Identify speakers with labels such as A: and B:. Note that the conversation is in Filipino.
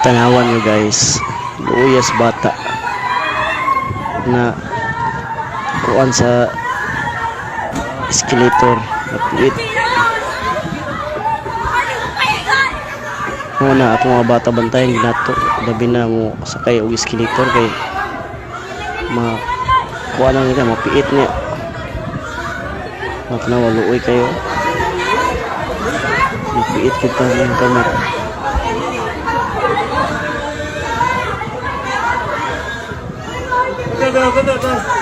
A: tanawan nyo guys. Luuyas bata. Na kuan sa escalator. Napiit muna ako mga bata bantayan ginato labi na mo sakay og escalator kay ma kuan lang nila mapiit niya. Matanawa luoy kayo. Mapiit kita ng 真
B: 的真的真